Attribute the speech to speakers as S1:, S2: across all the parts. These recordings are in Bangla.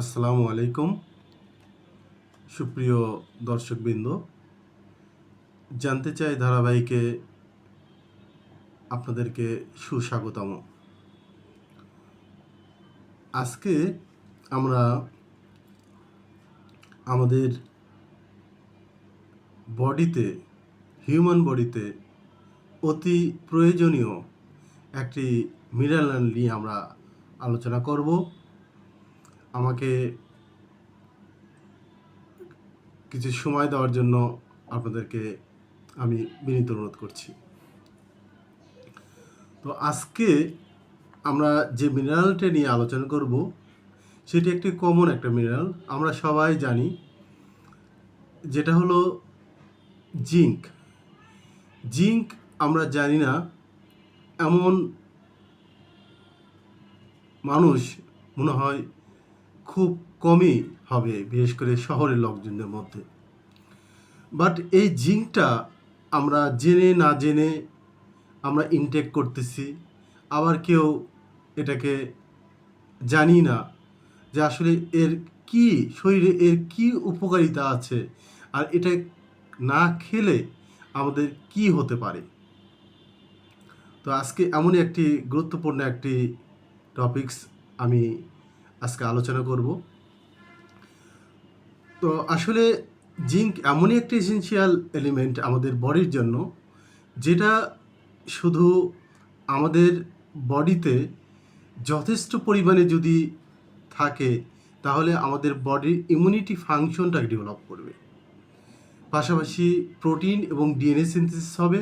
S1: আসসালামু আলাইকুম। সুপ্রিয় দর্শকবৃন্দ, জানতে চাই ধারাবাহিকে আপনাদেরকে সুস্বাগতম। আজকে আমরা আমাদের বডিতে, হিউম্যান বডিতে অতি প্রয়োজনীয় একটি মিনারেল নিয়ে আমরা আলোচনা করব। আমাকে কিছু সময় দেওয়ার জন্য আপনাদেরকে আমি বিনীত অনুরোধ করছি। তো আজকে আমরা যে মিনারেলটা নিয়ে আলোচনা করব, সেটি একটি কমন একটা মিনারেল আমরা সবাই জানি, যেটা হলো জিঙ্ক জিঙ্ক আমরা জানি না, এমন মানুষ মনে হয় খুব কমই হবে, বিশেষ করে শহরের লোকজনদের মধ্যে। বাট এই জিঙ্কটা আমরা জেনে না জেনে আমরা ইনটেক করতেছি। আবার কেউ এটাকে জানি না যে আসলে এর কি শরীরে এর কি উপকারিতা আছে আর এটা না খেলে আমাদের কি হতে পারে? তো আজকে এমনই একটি গুরুত্বপূর্ণ একটি টপিকস আমি আজকে আলোচনা করব। তো আসলে জিঙ্ক এমনই একটি এসেন্সিয়াল এলিমেন্ট আমাদের বডির জন্য, যেটা শুধু আমাদের বডিতে যথেষ্ট পরিমাণে যদি থাকে, তাহলে আমাদের বডির ইমিউনিটি ফাংশনটা ডেভেলপ করবে। পাশাপাশি প্রোটিন এবং ডিএনএ সিনথেসিস হবে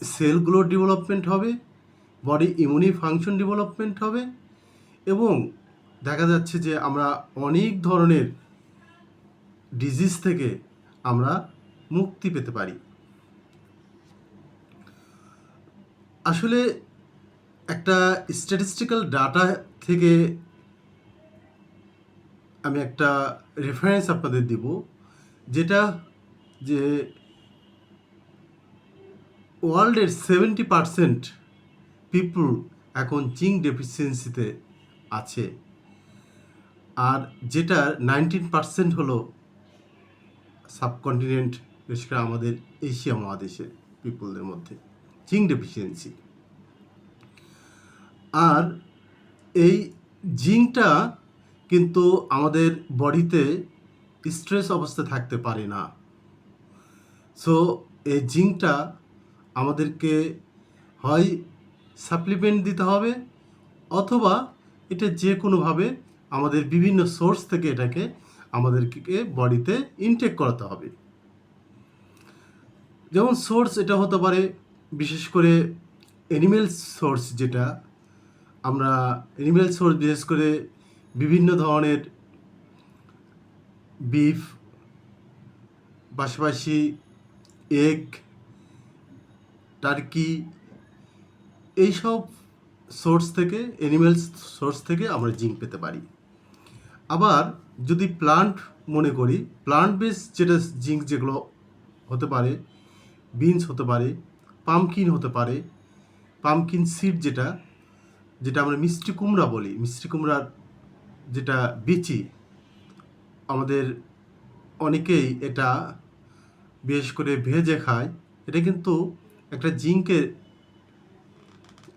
S1: সেলগুলোর ডেভেলপমেন্ট হবে বডি ইমিউনি ফাংশন ডেভেলপমেন্ট হবে, এবং দেখা যাচ্ছে যে আমরা অনেক ধরনের ডিজিজ থেকে আমরা মুক্তি পেতে পারি। আসলে একটা স্ট্যাটিস্টিক্যাল ডাটা থেকে আমি একটা রেফারেন্স আপনাদের দিব, যেটা যে ওয়ার্ল্ডের সেভেন্টি পারসেন্ট পিপুল এখন জিঙ্ক ডেফিসিয়েন্সিতে আছে। আর যেটা নাইনটিন পার্সেন্ট হলো সাবকন্টিনেন্ট, বিশেষ করে আমাদের এশিয়া মহাদেশের পিপুলদের মধ্যে, জিঙ্ক ডেফিসিয়েন্সি। আর এই জিঙ্কটা কিন্তু আমাদের বডিতে স্ট্রেস অবস্থায় থাকতে পারে না। সো, এই জিঙ্কটা আমাদেরকে হয় সাপ্লিমেন্ট দিতে হবে, অথবা এটা যে কোনোভাবে আমাদের বিভিন্ন সোর্স থেকে এটাকে আমাদেরকে বডিতে ইনটেক করাতে হবে। যেমন সোর্স এটা হতে পারে, বিশেষ করে অ্যানিমেল সোর্স যেটা, আমরা অ্যানিমেল সোর্স বিশেষ করে বিভিন্ন ধরনের বিফ পাশাপাশি এগ টার্কি এইসব সোর্স থেকে অ্যানিমেলস সোর্স থেকে আমরা জিঙ্ক পেতে পারি। আবার যদি প্লান্ট মনে করি প্লান্ট বেস যেটা জিঙ্ক যেগুলো হতে পারে বিনস হতে পারে পামকিন হতে পারে পামকিন সিড যেটা যেটা আমরা মিষ্টি কুমড়া বলি, মিষ্টি কুমড়ার যেটা বিচি, আমাদের অনেকেই এটা বিশেষ করে ভেজে খায়। এটা কিন্তু একটা জিঙ্কের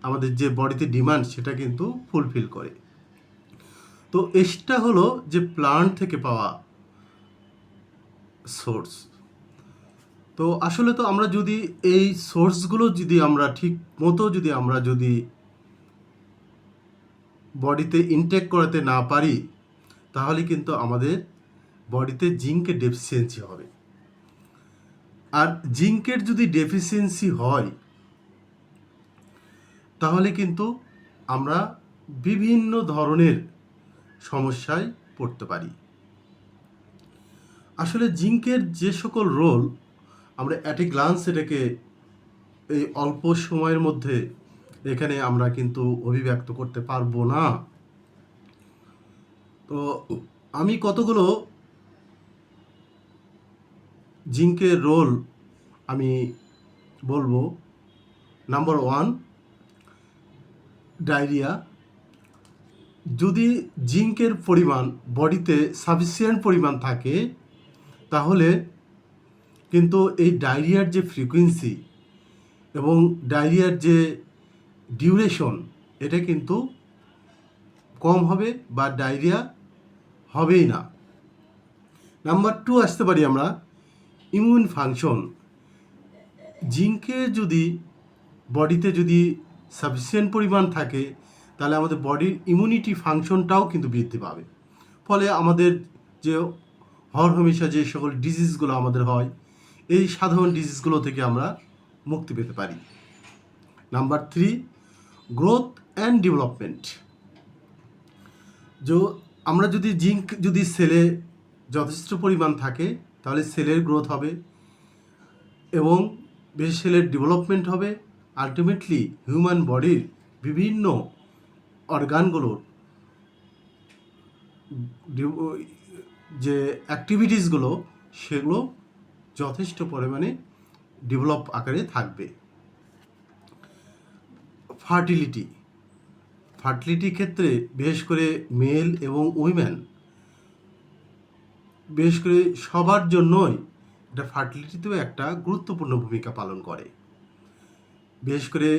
S1: আমাদের যে বডিতে ডিমান্ড সেটা কিন্তু ফুলফিল করে। তো এটা হলো যে প্লান্ট থেকে পাওয়া সোর্স তো আসলে তো আমরা যদি এই সোর্সগুলো যদি আমরা ঠিক মতো যদি আমরা যদি বডিতে ইনটেক করাতে না পারি, তাহলে কিন্তু আমাদের বডিতে জিঙ্কের ডেফিসিয়েন্সি হবে। আর জিঙ্কের যদি ডেফিসিয়েন্সি হয়, তাহলে কিন্তু আমরা বিভিন্ন ধরনের সমস্যায় পড়তে পারি। আসলে জিঙ্কের যে সকল রোল আমরা অ্যাট এ গ্লান্স এটাকে এই অল্প সময়ের মধ্যে এখানে আমরা কিন্তু অভিব্যক্ত করতে পারব না। তো আমি কতগুলো জিঙ্কের রোল আমি বলব? নাম্বার ওয়ান ডায়রিয়া যদি জিঙ্কের পরিমাণ বডিতে সাফিসিয়েন্ট পরিমাণ থাকে, তাহলে কিন্তু এই ডায়রিয়ার যে ফ্রিকোয়েন্সি এবং ডায়রিয়ার যে ডিউরেশন, এটা কিন্তু কম হবে বা ডায়রিয়া হবেই না। নাম্বার টু আসতে পারি আমরা, ইমিউন ফাংশন। জিঙ্কের যদি বডিতে যদি সাফিসিয়েন্ট পরিমাণ থাকে তাহলে আমাদের বডির ইমিউনিটি ফাংশনটাও কিন্তু বৃদ্ধি পাবে। ফলে আমাদের যে হরহমেশা যে সকল ডিজিজগুলো আমাদের হয়, এই সাধারণ ডিজিজগুলো থেকে আমরা মুক্তি পেতে পারি। Number three growth and development যে, আমরা যদি জিঙ্ক যদি সেলে যথেষ্ট পরিমাণ থাকে, তাহলে সেলের গ্রোথ হবে এবং বেশ সেলের ডেভেলপমেন্ট হবে। আলটিমেটলি হিউম্যান বডির বিভিন্ন অর্গানগুলোর যে অ্যাক্টিভিটিসগুলো সেগুলো যথেষ্ট পরিমাণে ডেভেলপ আকারে থাকবে। ফার্টিলিটি ফার্টিলিটির ক্ষেত্রে বিশেষ করে মেল এবং উইমেন বিশেষ করে সবার জন্যই এটা ফার্টিলিটিতেও একটা গুরুত্বপূর্ণ ভূমিকা পালন করে। বিশেষ করে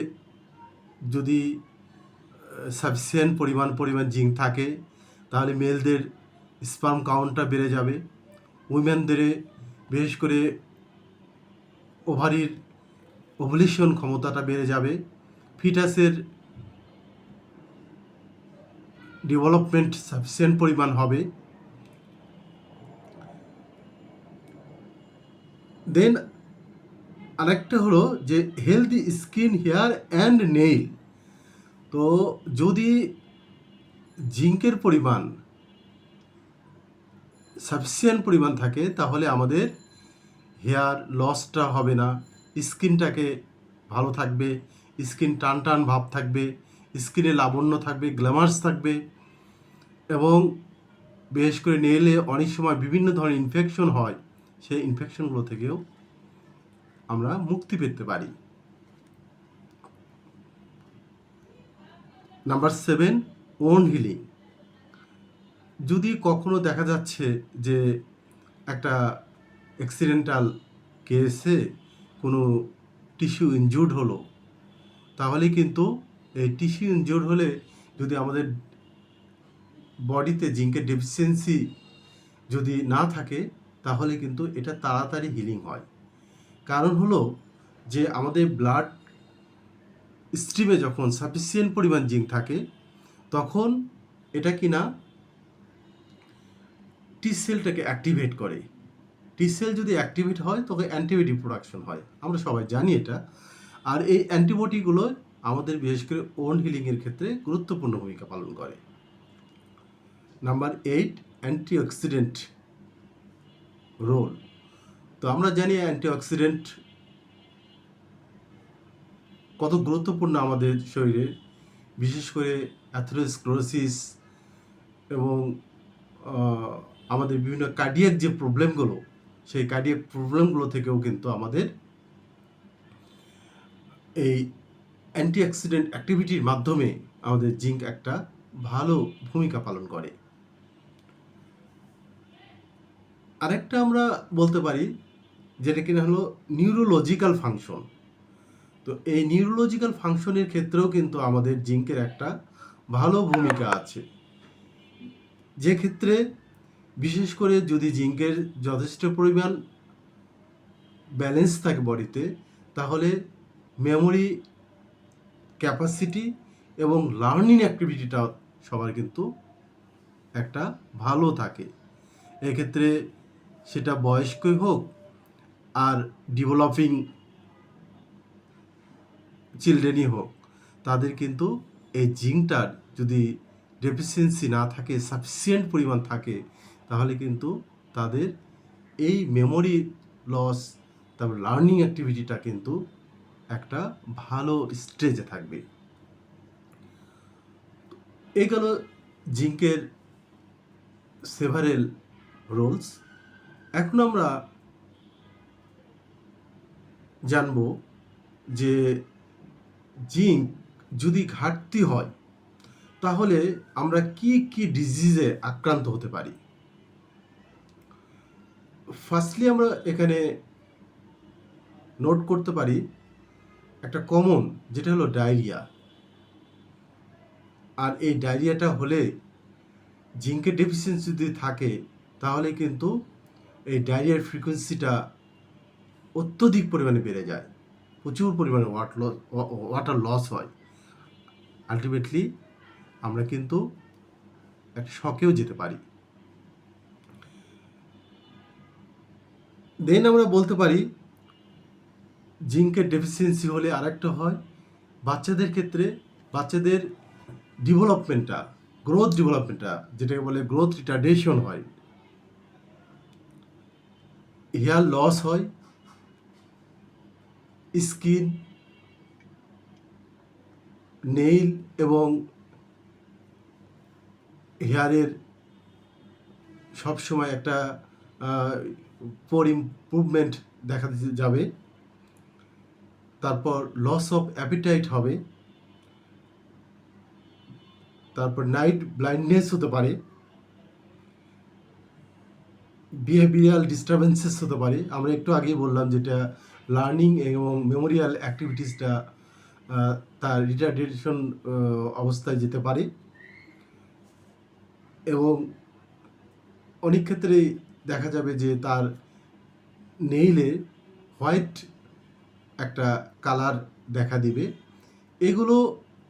S1: যদি সাফিসিয়েন্ট পরিমাণ পরিমাণ জিঙ্ক থাকে, তাহলে মেলদের স্পাম কাউন্টটা বেড়ে যাবে। উইমেনদের বিশেষ করে ওভারির ওভুলেশন ক্ষমতাটা বেড়ে যাবে। ফিটাসের ডেভেলপমেন্ট সাফিসিয়েন্ট পরিমাণ হবে। দেন আরেকটা হলো যে healthy skin hair and nail তো যদি জিঙ্কের পরিমাণ সাফিসিয়েন্ট পরিমাণ থাকে, তাহলে আমাদের হেয়ার লসটা হবে না। স্কিনটাকে ভালো থাকবে, স্কিন টান টান ভাব থাকবে, স্কিনে লাবণ্য থাকবে, গ্ল্যামার্স থাকবে এবং বিশেষ করে নেলে অনেক সময় বিভিন্ন ধরনের ইনফেকশন হয়। সেই ইনফেকশনগুলো থেকেও আমরা মুক্তি পেতে পারি। নাম্বার সেভেন ওন হিলিং যদি কখনো দেখা যাচ্ছে যে একটা অ্যাক্সিডেন্টাল কেসে কোনো টিস্যু ইনজুর্ড হলো, তাহলে কিন্তু এই টিস্যু ইনজুর্ড হলে যদি আমাদের বডিতে জিঙ্কের ডেফিসিয়েন্সি যদি না থাকে, তাহলে কিন্তু এটা তাড়াতাড়ি হিলিং হয়। কারণ হলো যে আমাদের ব্লাড স্ট্রিমে যখন সাফিসিয়েন্ট পরিমাণ জিঙ্ক থাকে, তখন এটা কি না টি সেলটাকে অ্যাক্টিভেট করে। টি সেল যদি অ্যাক্টিভেট হয়, তখন অ্যান্টিবডি প্রোডাকশন হয়। আমরা সবাই জানি এটা। আর এই অ্যান্টিবডিগুলো আমাদের বিশেষ করে ওন হিলিংয়ের ক্ষেত্রে গুরুত্বপূর্ণ ভূমিকা পালন করে। নাম্বার এইট অ্যান্টিঅক্সিডেন্ট রোল তো আমরা জানি অ্যান্টিঅক্সিডেন্ট কত গুরুত্বপূর্ণ আমাদের শরীরে, বিশেষ করে অ্যাথেরোস্ক্লোরোসিস এবং আমাদের বিভিন্ন কার্ডিয়াক যে প্রবলেমগুলো সেই কার্ডিয়াক প্রবলেমগুলো থেকেও কিন্তু আমাদের এই অ্যান্টিঅক্সিডেন্ট অ্যাক্টিভিটির মাধ্যমে আমাদের জিঙ্ক একটা ভালো ভূমিকা পালন করে। আরেকটা আমরা বলতে পারি, যেটা কিনা হলো নিউরোলজিক্যাল ফাংশন তো এই নিউরোলজিক্যাল ফাংশনের ক্ষেত্রেও কিন্তু আমাদের জিঙ্কের একটা ভালো ভূমিকা আছে। যে ক্ষেত্রে বিশেষ করে যদি জিঙ্কের যথেষ্ট পরিমাণ ব্যালেন্স থাকে বডিতে, তাহলে মেমোরি ক্যাপাসিটি এবং লার্নিং অ্যাক্টিভিটিটা সবার কিন্তু একটা ভালো থাকে। এক্ষেত্রে সেটা বয়স্কই হোক আর ডেভেলপিং চিলড্রেনই হোক, তাদের কিন্তু এই জিঙ্কটার যদি ডেফিসিয়েন্সি না থাকে সাফিসিয়েন্ট পরিমাণ থাকে, তাহলে কিন্তু তাদের এই মেমোরি লস তারপর লার্নিং অ্যাক্টিভিটিটা কিন্তু একটা ভালো স্টেজে থাকবে। এই গেল জিঙ্কের সেভারেল রোলস এখন আমরা জানব যে জিঙ্ক যদি ঘাটতি হয়, তাহলে আমরা কি কি ডিজিজে আক্রান্ত হতে পারি? ফার্স্টলি আমরা এখানে নোট করতে পারি একটা কমন যেটা হলো ডায়রিয়া আর এই ডায়রিয়াটা হলে জিঙ্কের ডেফিসিয়েন্সি যদি থাকে, তাহলে কিন্তু এই ডায়রিয়ার ফ্রিকোয়েন্সিটা অত্যধিক পরিমাণে বেড়ে যায়। প্রচুর পরিমাণে ওয়াটার লস ওয়াটার লস হয়। আলটিমেটলি আমরা কিন্তু একটা শকেও যেতে পারি। দেন আমরা বলতে পারি, জিঙ্কের ডেফিসিয়েন্সি হলে আরেকটা হয়। বাচ্চাদের ক্ষেত্রে, বাচ্চাদের ডেভেলপমেন্টটা গ্রোথ ডেভেলপমেন্টটা যেটাকে বলে গ্রোথ রিটার্ডেশন হয়। হেয়ার লস হয়। স্কিন, নেইল এবং হেয়ারের সবসময় একটা পর ইমপ্রুভমেন্ট দেখা যাবে। তারপর লস অফ অ্যাপিটাইট হবে। তারপর নাইট ব্লাইন্ডনেস হতে পারে। বিহেভিয়ারাল ডিস্টারবেন্সেস হতে পারে। আমরা একটু আগেই বললাম যেটা লার্নিং এবং মেমোরিয়াল অ্যাক্টিভিটিসটা তার রিটার্ডেশন অবস্থায় যেতে পারে। এবং অনেক ক্ষেত্রেই দেখা যাবে যে তার নেইলে হোয়াইট একটা কালার দেখা দিবে। এগুলো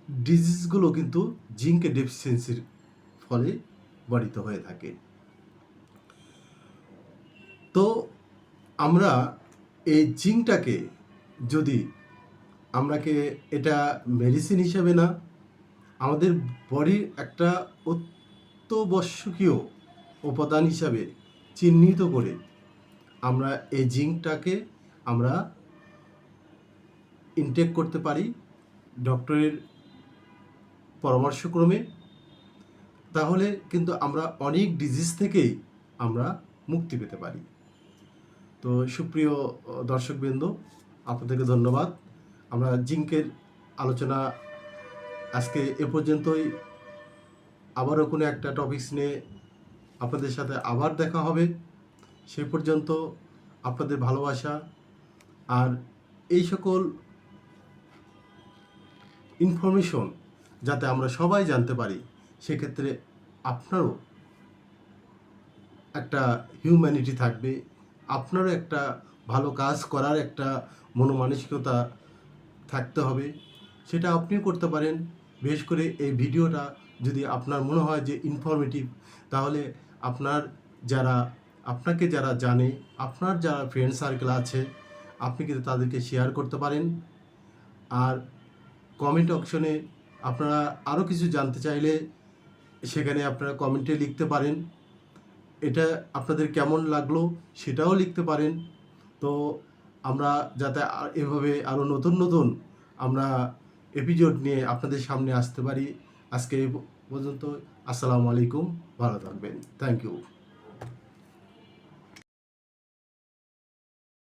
S1: ডিজিজগুলো কিন্তু জিঙ্কে ডেফিসিয়েন্সির ফলে বাড়িত হয়ে থাকে। তো আমরা এই জিঙ্কটাকে যদি আমরাকে এটা মেডিসিন হিসাবে না, আমাদের বডির একটা অত্যাবশ্যকীয় উপাদান হিসাবে চিহ্নিত করে আমরা এই জিঙ্কটাকে আমরা ইনটেক করতে পারি ডক্টরের পরামর্শক্রমে। তাহলে কিন্তু আমরা অনেক ডিজিজ থেকেই আমরা মুক্তি পেতে পারি। তো সুপ্রিয় দর্শকবৃন্দ, আপনাদেরকে ধন্যবাদ। আমরা জিঙ্কের আলোচনা আজকে এ পর্যন্তই। আবারও কোনো একটা টপিকস নিয়ে আপনাদের সাথে আবার দেখা হবে। সেই পর্যন্ত আপনাদের ভালোবাসা আর এই সকল ইনফরমেশন যাতে আমরা সবাই জানতে পারি, সেক্ষেত্রে আপনারও একটা হিউম্যানিটি থাকবে। আপনারও একটা ভালো কাজ করার একটা মনোমানসিকতা থাকতে হবে। সেটা আপনিও করতে পারেন। বিশেষ করে এই ভিডিওটা যদি আপনার মনে হয় যে ইনফরমেটিভ তাহলে আপনার যারা, আপনাকে যারা জানে, আপনার যারা ফ্রেন্ড সার্কেল আছে, আপনি কিন্তু তাদেরকে শেয়ার করতে পারেন। আর কমেন্ট অপশনে আপনারা আরও কিছু জানতে চাইলে সেখানে আপনারা কমেন্টে লিখতে পারেন। এটা আপনাদের কেমন লাগল সেটাও লিখতে পারেন। তো আমরা যাতে এভাবে আরও নতুন নতুন আমরা এপিসোড নিয়ে আপনাদের সামনে আসতে পারি। আজকে পর্যন্ত, আসসালামু আলাইকুম, ভালো থাকবেন। Thank you